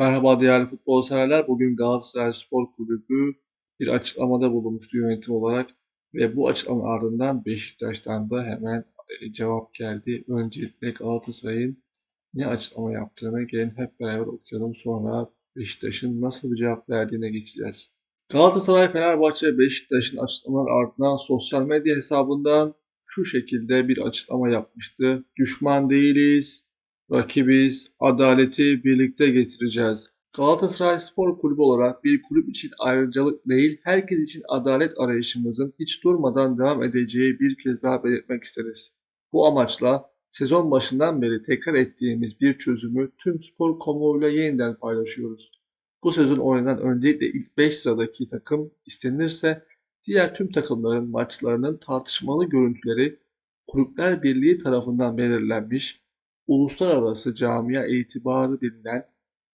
Merhaba değerli futbol severler. Bugün Galatasaray Spor Kulübü bir açıklamada bulunmuştu yönetim olarak ve bu açıklamanın ardından Beşiktaş'tan da hemen e, cevap geldi. Öncelikle Galatasaray'ın ne açıklama yaptığını gelin hep beraber okuyalım. Sonra Beşiktaş'ın nasıl bir cevap verdiğine geçeceğiz. Galatasaray, Fenerbahçe Beşiktaş'ın açıklamalar ardından sosyal medya hesabından şu şekilde bir açıklama yapmıştı. Düşman değiliz, rakibiz, adaleti birlikte getireceğiz. Galatasaray Spor Kulübü olarak bir kulüp için ayrıcalık değil, herkes için adalet arayışımızın hiç durmadan devam edeceği bir kez daha belirtmek isteriz. Bu amaçla sezon başından beri tekrar ettiğimiz bir çözümü tüm spor kamuoyuyla yeniden paylaşıyoruz. Bu sezon oynanan öncelikle ilk 5 sıradaki takım istenirse diğer tüm takımların maçlarının tartışmalı görüntüleri Kulüpler Birliği tarafından belirlenmiş, uluslararası camia itibarı bilinen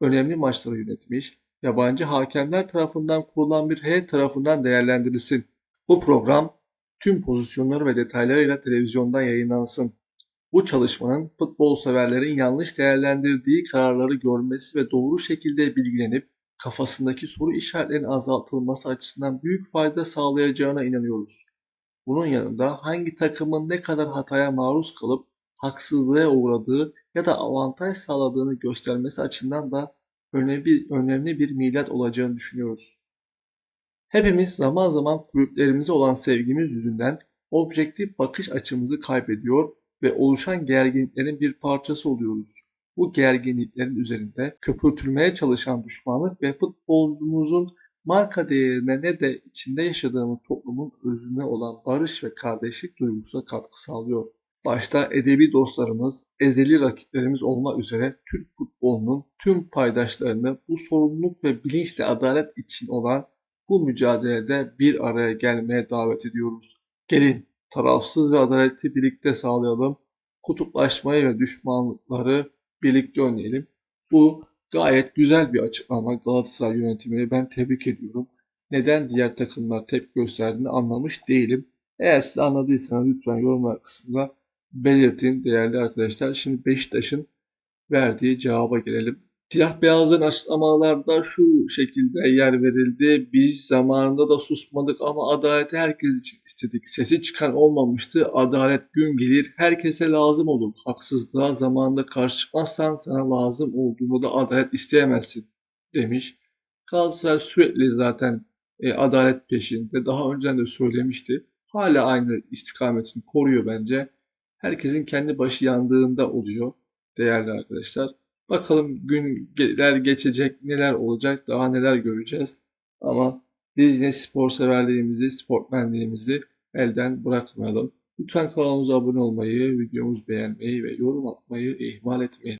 önemli maçları yönetmiş, yabancı hakemler tarafından kurulan bir heyet tarafından değerlendirilsin. Bu program tüm pozisyonları ve detaylarıyla televizyondan yayınlansın. Bu çalışmanın futbol severlerin yanlış değerlendirdiği kararları görmesi ve doğru şekilde bilgilenip kafasındaki soru işaretlerinin azaltılması açısından büyük fayda sağlayacağına inanıyoruz. Bunun yanında hangi takımın ne kadar hataya maruz kalıp haksızlığa uğradığı ya da avantaj sağladığını göstermesi açısından da önemli, önemli bir milat olacağını düşünüyoruz. Hepimiz zaman zaman kulüplerimize olan sevgimiz yüzünden objektif bakış açımızı kaybediyor ve oluşan gerginliklerin bir parçası oluyoruz. Bu gerginliklerin üzerinde köpürtülmeye çalışan düşmanlık ve futbolcumuzun marka değerine ne de içinde yaşadığımız toplumun özüne olan barış ve kardeşlik duygusuna katkı sağlıyor. Başta edebi dostlarımız, ezeli rakiplerimiz olmak üzere Türk futbolunun tüm paydaşlarını bu sorumluluk ve bilinçli adalet için olan bu mücadelede bir araya gelmeye davet ediyoruz. Gelin tarafsız ve adaleti birlikte sağlayalım. Kutuplaşmayı ve düşmanlıkları birlikte önleyelim. Bu gayet güzel bir açıklama. Galatasaray yönetimini ben tebrik ediyorum. Neden diğer takımlar tepki gösterdiğini anlamış değilim. Eğer siz anladıysanız lütfen yorumlar kısmında belirtin değerli arkadaşlar. Şimdi Beşiktaş'ın verdiği cevaba gelelim. Siyah beyazların açıklamalarda şu şekilde yer verildi. Biz zamanında da susmadık ama adaleti herkes için istedik. Sesi çıkan olmamıştı. Adalet gün gelir. Herkese lazım olur. Haksızlığa zamanında karşı çıkmazsan sana lazım olduğunu da adalet isteyemezsin demiş. Galatasaray sürekli zaten e, adalet peşinde. Daha önceden de söylemişti. Hala aynı istikametini koruyor bence. Herkesin kendi başı yandığında oluyor değerli arkadaşlar. Bakalım günler geçecek, neler olacak, daha neler göreceğiz. Ama biz yine spor severliğimizi, sportmenliğimizi elden bırakmayalım. Lütfen kanalımıza abone olmayı, videomuzu beğenmeyi ve yorum atmayı ihmal etmeyin.